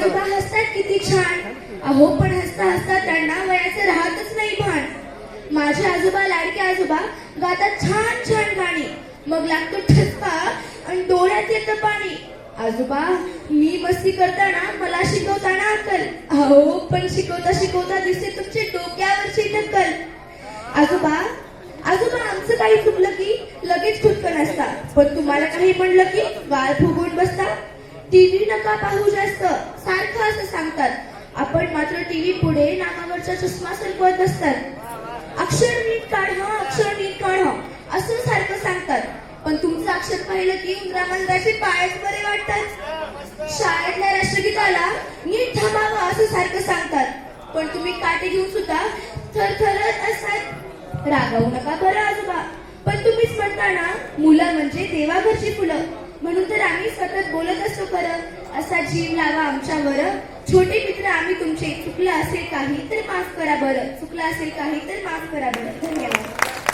आजोबा हसतात किती छान. अहो पण हसता हसता त्यांना वयाचं राहतच नाही भान माझे आजोबा लाडके आजोबा गातात छान छान गाणी. मग लागतो ठसका आणि डोळ्यात येतं पाणी. आजोबा मी मस्ती करताना मला शिकवताना अक्कल. अहो पण शिकवता शिकवता दिसते तुमचे डोक्यावरची टक्कल आजोबा आजोबा आमचं काही चुकलं की लगेच खुटकन असतात पण तुम्हाला काही म्हणलं की वाळ फुगून बसता टीव्ही नका पाहू जास्त. असं सांगतात. आपण मात्र टीव्ही पुढे नाकावरचा चष्मा सरकवत बसतात अक्षर नीट काढ हं, अक्षर नीट काढ हं, असं सारखं सांगतात. पण तुमचं अक्षर पाहिलं की इंद्रामंदाचे पायच बरे वाटतात. शाळेतल्या राष्ट्रगीताला नीट थांबावं असं सारखं सांगतात. पण तुम्ही काटे घेऊन सुद्धा थरथरत असतात. रागावू नका बरं आजोबा. पण तुम्हीच म्हणताना मुलं म्हणजे देवाघरची फुलं. म्हणून तर आम्ही सतत बोलत असतो खरं असा जीव लावा आमच्यावर. छोटे मित्र आम्ही तुमचे चुकलं असेल काही तर माफ करा बरं. चुकलं असेल काही तर माफ करा बरं. धन्यवाद.